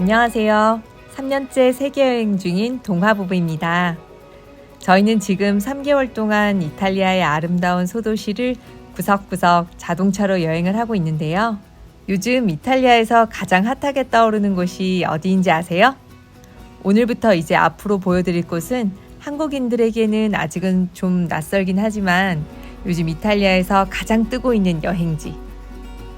안녕하세요. 3년째 세계여행 중인 동화부부입니다. 저희는 지금 3개월 동안 이탈리아의 아름다운 소도시를 구석구석 자동차로 여행을 하고 있는데요. 요즘 이탈리아에서 가장 핫하게 떠오르는 곳이 어디인지 아세요? 오늘부터 이제 앞으로 보여드릴 곳은 한국인들에게는 아직은 좀 낯설긴 하지만 요즘 이탈리아에서 가장 뜨고 있는 여행지.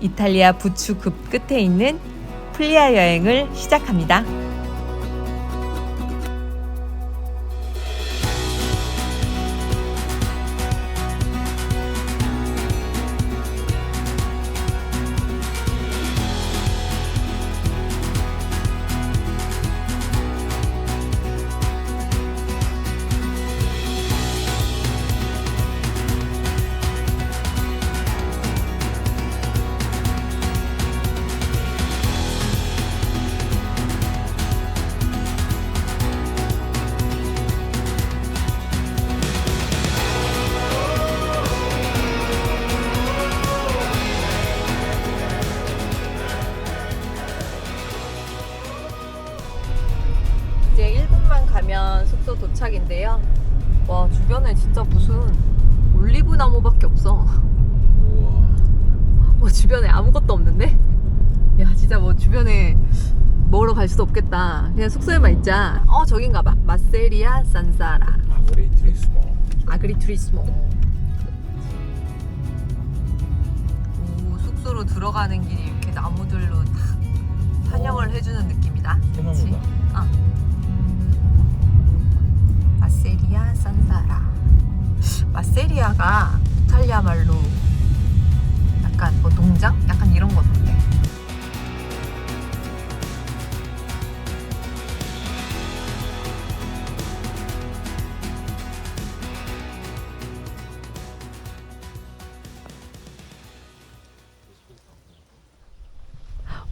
이탈리아 부추 급 끝에 있는 플리아 여행을 시작합니다. 숙소 도착인데요. 와 주변에 진짜 무슨 올리브 나무밖에 없어. 와 주변에 아무것도 없는데? 야 진짜 뭐 주변에 먹으러 갈 수도 없겠다. 그냥 숙소에만 있자. 어 저긴가 봐. 마세리아 산사라 아무리 트리스모. 아그리투리스모. 오 숙소로 들어가는 길이 이렇게 나무들로 다 환영을 해주는 느낌이다. 그치? 소 마세리아가 이탈리아 말로 약간 뭐 농장? 약간 이런 거던데.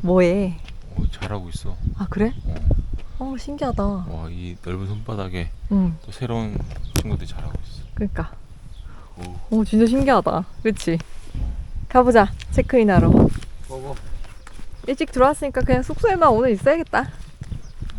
뭐해? 오, 잘하고 있어. 아 그래? 어 신기하다. 와, 이 넓은 손바닥에 응, 또 새로운 친구들이 잘하고 있어. 그러니까. 오. 오 진짜 신기하다. 그렇지? 가보자. 체크인하러. 먹어. 일찍 들어왔으니까 그냥 숙소에만 오늘 있어야겠다.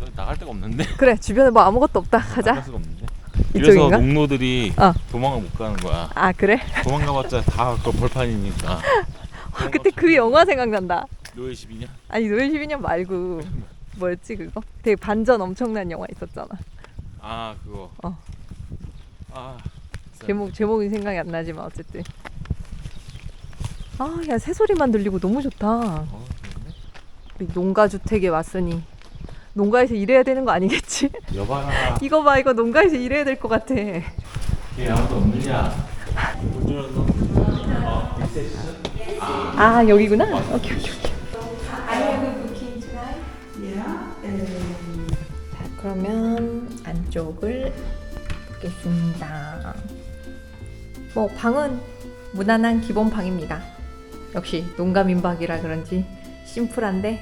너 나갈 데가 없는데? 그래 주변에 뭐 아무것도 없다. 가자. 나갈 수가 없는데? 이래서 이쪽인가? 농노들이 어. 도망을 못 가는 거야. 아 그래? 도망가봤자 다그 벌판이니까. 와, 그때 그 영화 생각난다. 노예 12년? 아니 노예 12년 말고 뭐였지 그거? 되게 반전 엄청난 영화 있었잖아. 아, 그거. 어. 아. 제목 제목이 생각이 안 나지만 어쨌든. 아 야 새소리만 들리고 너무 좋다. 어. 우리 농가 주택에 왔으니 농가에서 일해야 되는 거 아니겠지? 여봐라. 이거 봐 이거 농가에서 일해야 될 것 같아. 얘 아무도 없느냐? 어? 아 여기구나. 오케이 오케이 오케이. 자 그러면 안쪽을 보겠습니다. 뭐 방은 무난한 기본 방입니다. 역시 농가 민박이라 그런지 심플한데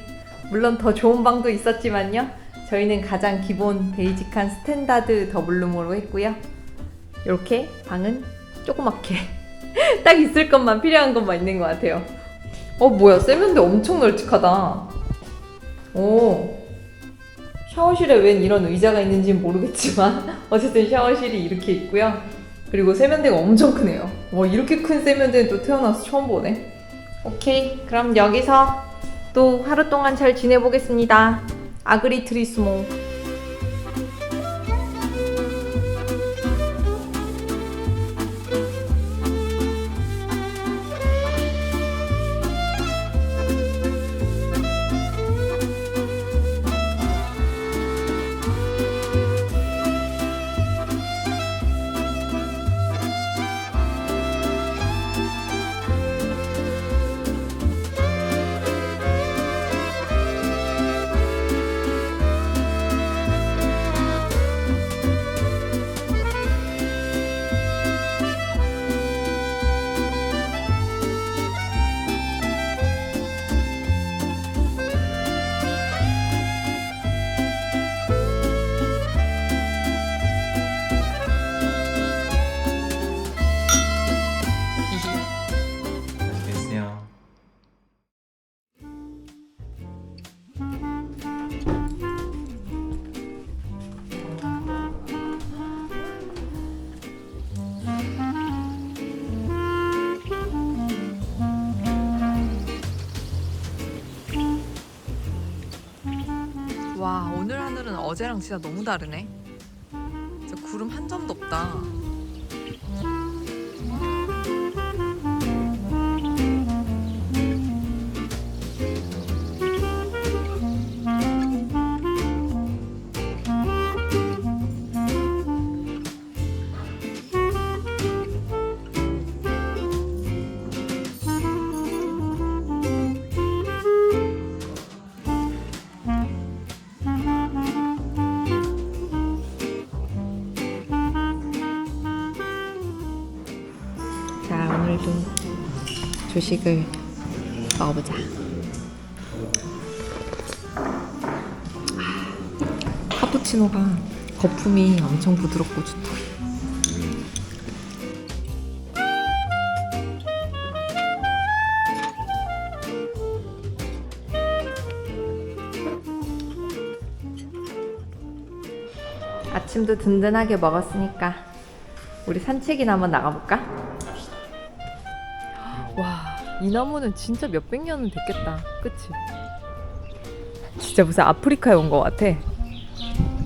물론 더 좋은 방도 있었지만요. 저희는 가장 기본 베이직한 스탠다드 더블룸으로 했고요. 이렇게 방은 조그맣게 딱 있을 것만 필요한 것만 있는 것 같아요. 어 뭐야 세면대 엄청 널찍하다. 오 샤워실에 웬 이런 의자가 있는지는 모르겠지만 어쨌든 샤워실이 이렇게 있고요. 그리고 세면대가 엄청 크네요. 와 이렇게 큰 세면대는 또 태어나서 처음 보네. 오케이 그럼 여기서 또 하루 동안 잘 지내보겠습니다. 아그리 트리스모. 어제랑 진짜 너무 다르네. 조식을 먹어보자. 아, 카푸치노가 거품이 엄청 부드럽고 좋다. 아침도 든든하게 먹었으니까 우리 산책이나 한번 나가볼까? 와, 이 나무는 진짜 몇백 년은 됐겠다. 그치? 진짜 무슨 아프리카에 온 것 같아.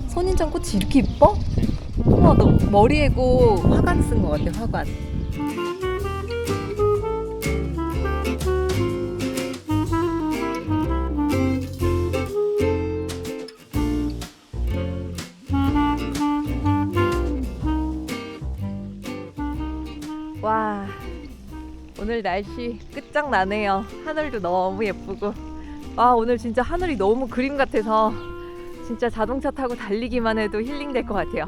선인장 꽃이 이렇게 이뻐? 우와, 너 머리에고 화관 쓴 것 같아, 화관. 날씨 끝장나네요. 하늘도 너무 예쁘고. 아, 오늘 진짜 하늘이 너무 그림 같아서 진짜 자동차 타고 달리기만 해도 힐링 될 것 같아요.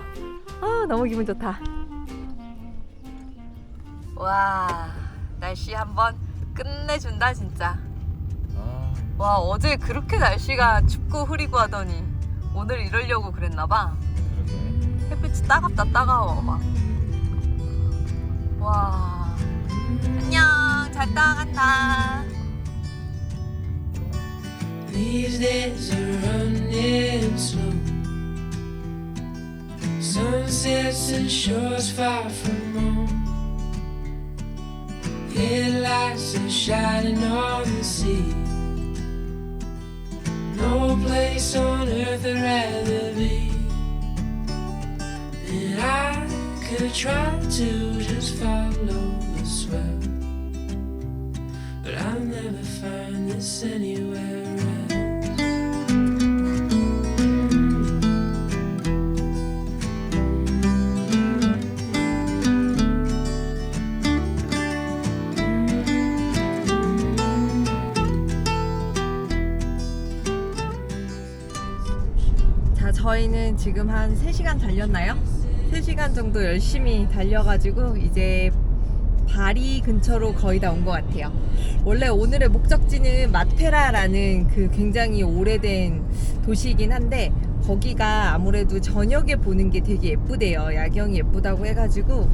아, 너무 기분 좋다. 와, 날씨 한번 끝내준다, 진짜. 아, 와, 어제 그렇게 날씨가 춥고 흐리고 하더니 오늘 이러려고 그랬나봐. 햇빛이 따갑다, 따가워, 막. 와. 안녕, 잘 따간다. These days are running slow. Sunsets and shores far from home. Headlights are shining on the sea. No place on earth I'd rather be. And I could try to 자, 저희는 지금 한 3시간 달렸나요? 3시간 정도 열심히 달려가지고 이제 바리 근처로 거의 다 온 것 같아요. 원래 오늘의 목적지는 마테라라는 그 굉장히 오래된 도시이긴 한데 거기가 아무래도 저녁에 보는 게 되게 예쁘대요. 야경이 예쁘다고 해가지고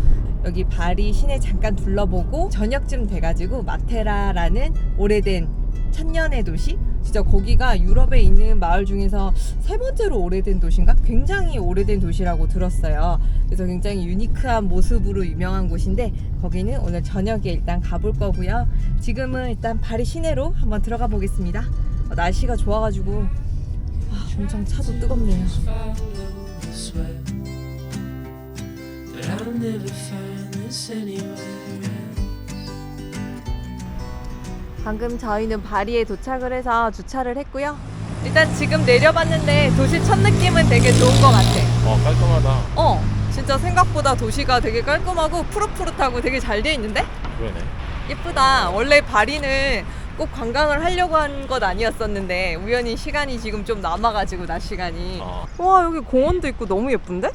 여기 바리 시내 잠깐 둘러보고 저녁쯤 돼가지고 마테라라는 오래된 천년의 도시? 진짜 거기가 유럽에 있는 마을 중에서 세 번째로 오래된 도시인가? 굉장히 오래된 도시라고 들었어요. 그래서 굉장히 유니크한 모습으로 유명한 곳인데 거기는 오늘 저녁에 일단 가볼 거고요. 지금은 일단 파리 시내로 한번 들어가 보겠습니다. 어, 날씨가 좋아가지고 아, 엄청 차도 뜨겁네요. I'll never. 방금 저희는 바리에 도착을 해서 주차를 했고요. 일단 지금 내려봤는데 도시 첫 느낌은 되게 좋은 것 같아. 어, 깔끔하다. 어, 진짜 생각보다 도시가 되게 깔끔하고 푸릇푸릇하고 되게 잘 돼 있는데? 그러네. 예쁘다. 원래 바리는 꼭 관광을 하려고 한 것 아니었었는데 우연히 시간이 지금 좀 남아가지고 낮 시간이. 어. 와 여기 공원도 있고 너무 예쁜데?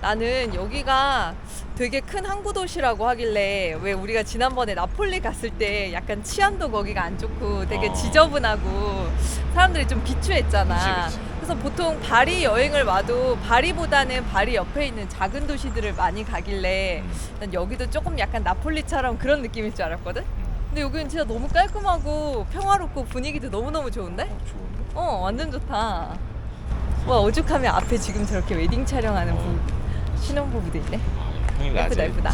나는 여기가 되게 큰 항구 도시라고 하길래 왜 우리가 지난번에 나폴리 갔을 때 약간 치안도 거기가 안 좋고 되게 어. 지저분하고 사람들이 좀 비추했잖아. 그치, 그치. 그래서 보통 바리 여행을 와도 바리보다는 바리 옆에 있는 작은 도시들을 많이 가길래 난 여기도 조금 약간 나폴리처럼 그런 느낌일 줄 알았거든. 근데 여기는 진짜 너무 깔끔하고 평화롭고 분위기도 너무너무 좋은데? 어, 좋은데? 어 완전 좋다 와 오죽하면 앞에 지금 저렇게 웨딩 촬영하는 어. 부, 신혼부부도 있네 아, 형이 예쁘다, 예쁘다.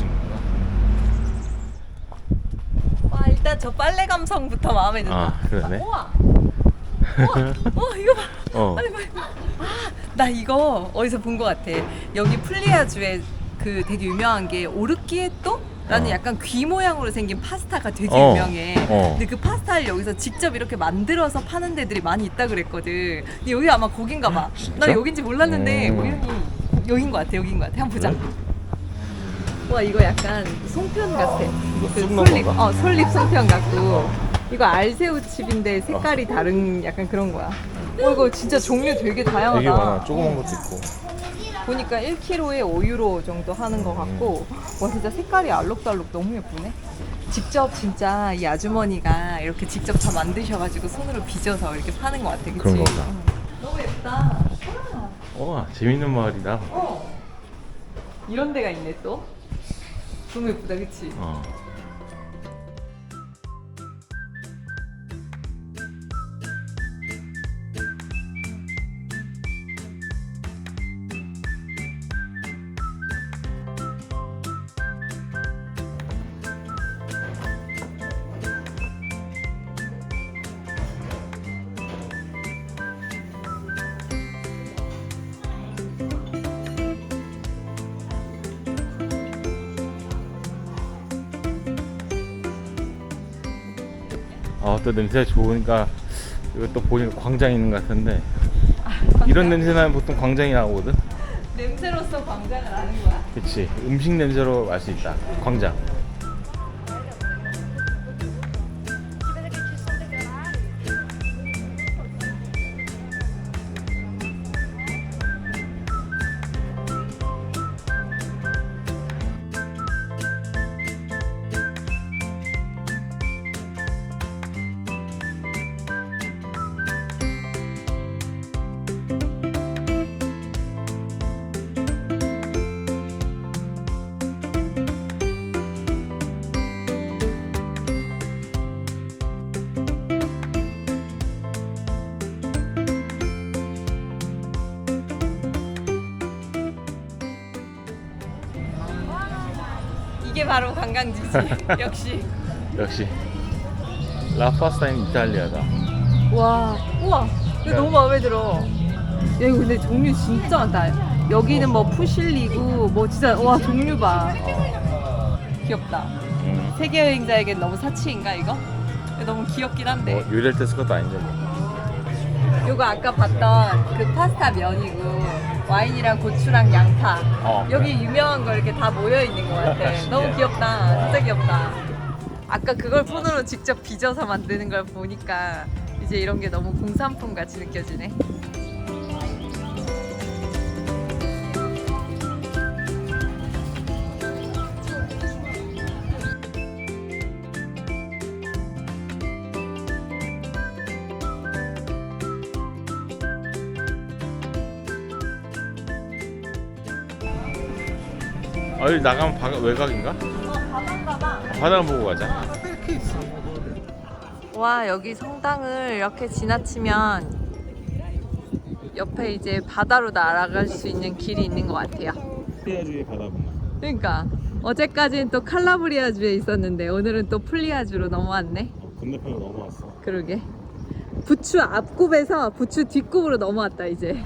와 일단 저 빨래 감성부터 마음에 든다 아, 그러네. 우와 우와 우와 이거 봐 어. 나 이거 어디서 본 것 같아. 여기 플리아주에 그 되게 유명한 게 오르키에또? 라는 어. 약간 귀 모양으로 생긴 파스타가 되게 어. 유명해. 어. 근데 그 파스타를 여기서 직접 이렇게 만들어서 파는 데들이 많이 있다 그랬거든. 근데 여기 아마 거긴가 봐. 나 여긴지 몰랐는데 음. 모양이 여긴 것 같아. 여긴 것 같아. 한번 보자. 와 이거 약간 송편 같아. 이거 그쑥 넣은 솔잎, 건가? 어 솔잎 송편 같고. 이거 알새우 칩인데 색깔이 다른 약간 그런 거야. 어 이거 진짜 종류 되게 다양하다. 되게 많아. 조그만 것도 있고. 보니까 1kg에 5유로 정도 하는 것 같고 와 진짜 색깔이 알록달록 너무 예쁘네 직접 진짜 이 아주머니가 이렇게 직접 다 만드셔가지고 손으로 빚어서 이렇게 파는 것 같아 그치? 그런 거다. 응. 너무 예쁘다 와, 와 재밌는 마을이다. 어. 이런 데가 있네 또 너무 예쁘다 그치? 어. 또 냄새가 좋으니까 이거 또 보니까 광장 있는 것 같은데 이런 냄새 나면 보통 광장이 나오거든. 냄새로서 광장을 아는 거야? 그치 음식 냄새로 알 수 있다. 광장. 관광지지 역시 역시 라파스타인 이탈리아다. 와, 우와, 이거 너무 마음에 들어. 야, 이거 근데 종류 진짜 많다. 여기는 뭐 푸실리고, 뭐 진짜, 와, 종류 봐. 어. 귀엽다. 음. 세계 여행자에겐 너무 사치인가, 이거? 너무 귀엽긴 한데. 뭐 요리할 때 쓸 것도 아닌데 뭐. 요거 아까 봤던 그 파스타 면이고, 와인이랑 고추랑 양파. 어. 여기 유명한 거 이렇게 다 모여 있는 것 같아. 너무 귀엽다. 진짜 귀엽다. 아까 그걸 폰으로 직접 빚어서 만드는 걸 보니까 이제 이런 게 너무 공산품 같이 느껴지네. 아 여기 나가면 바, 외곽인가? 어. 바다 보고 가자. 와 여기 성당을 이렇게 지나치면 옆에 이제 바다로 날아갈 수 있는 길이 있는 것 같아요. 플리아주의 바다 보면. 그러니까 어제까지는 또 칼라브리아 주에 있었는데 오늘은 또 플리아 주로 넘어왔네. 건너편으로 넘어왔어. 그러게. 부추 앞굽에서 부추 뒷굽으로 넘어왔다 이제.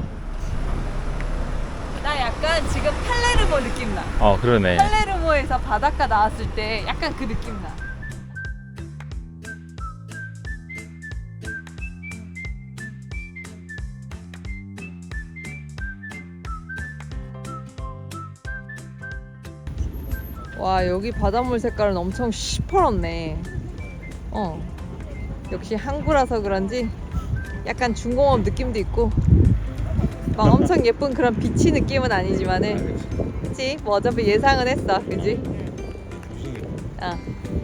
나 약간 지금 팔레르모 느낌 나. 어 그러네. 팔레르모에서 바닷가 나왔을 때 약간 그 느낌 나. 와 여기 바닷물 색깔은 엄청 시퍼렇네. 어 역시 항구라서 그런지 약간 중공업 느낌도 있고 막 엄청 예쁜 그런 비치 느낌은 아니지만은 그치 뭐 어차피 예상은 했어 그지? 아.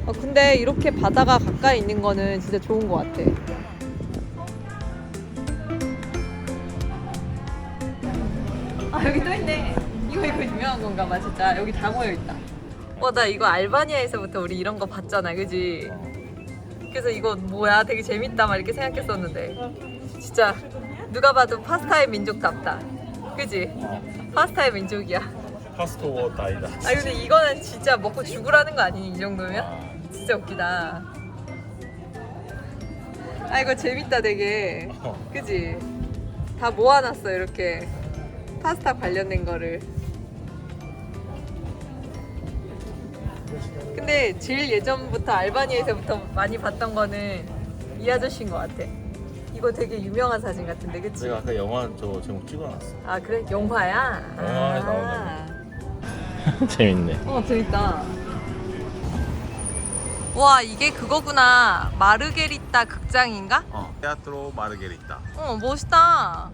어, 근데 이렇게 바다가 가까이 있는 거는 진짜 좋은 것 같아. 아 여기 또 있네. 이거 이거 유명한 건가 봐 진짜 여기 다 모여 있다. 와나 이거 알바니아에서부터 우리 이런 거 봤잖아, 그지? 그래서 이거 뭐야 되게 재밌다 막 이렇게 생각했었는데 진짜 누가 봐도 파스타의 민족답다. 그지? 파스타의 민족이야. 파스토워 다이다. 아 근데 이거는 진짜 먹고 죽으라는 거 아니니 이 정도면? 진짜 웃기다. 아 이거 재밌다 되게. 어. 그지? 다 모아놨어 이렇게 파스타 관련된 거를. 근데 제일 예전부터 알바니에서부터 많이 봤던 거는 이 아저씨인 것 같아. 이거 되게 유명한 사진 같은데, 그치? 내가 아까 영화 저 제목 찍어놨어. 아 그래? 영화야? 영화에 아. 재밌네. 어 재밌다. 와 이게 그거구나 마르게리따 극장인가? 어. 테아트로 마르게리타. 어 멋있다.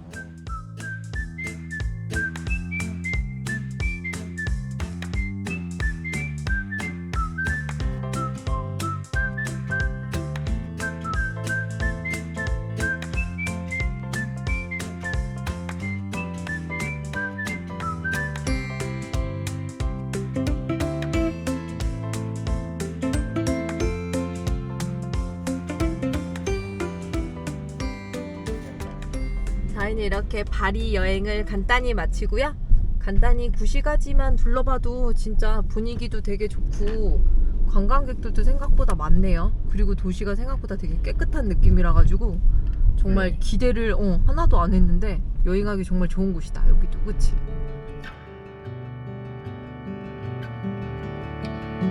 이렇게 바리 여행을 간단히 마치고요. 간단히 구시가지만 둘러봐도 진짜 분위기도 되게 좋고 관광객들도 생각보다 많네요. 그리고 도시가 생각보다 되게 깨끗한 느낌이라 가지고 정말 네. 기대를 어, 하나도 안 했는데 여행하기 정말 좋은 곳이다. 여기도 그치?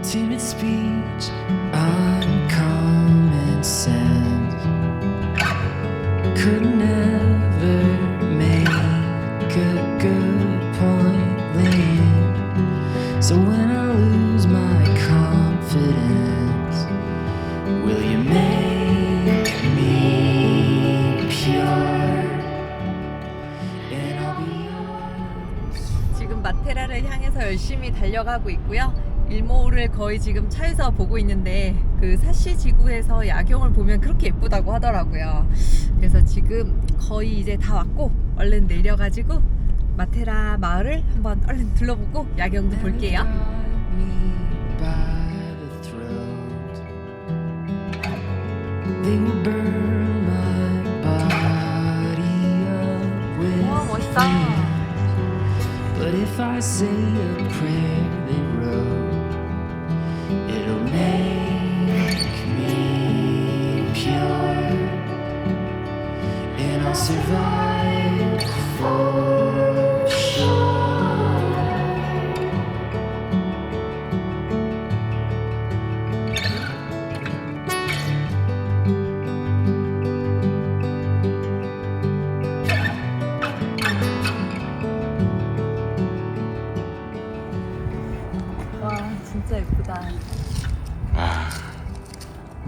timid speech, uncommon sense. Could never 열심히 달려가고 있고요. 일몰을 거의 지금 차에서 보고 있는데 그 사시 지구에서 야경을 보면 그렇게 예쁘다고 하더라고요. 그래서 지금 거의 이제 다 왔고 얼른 내려가지고 마테라 마을을 한번 얼른 둘러보고 야경도 볼게요. They will burn But if I say a prayer they wrote, it'll make me pure, and I'll survive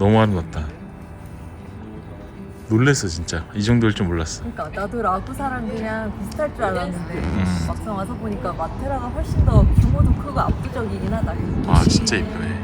너무 아름답다. 놀랬어 진짜. 이 정도일 줄 몰랐어. 그러니까 나도 라구사랑 그냥 비슷할 줄 알았는데 음. 막상 와서 보니까 마테라가 훨씬 더 규모도 크고 압도적이긴 하다. 와 진짜 이쁘네.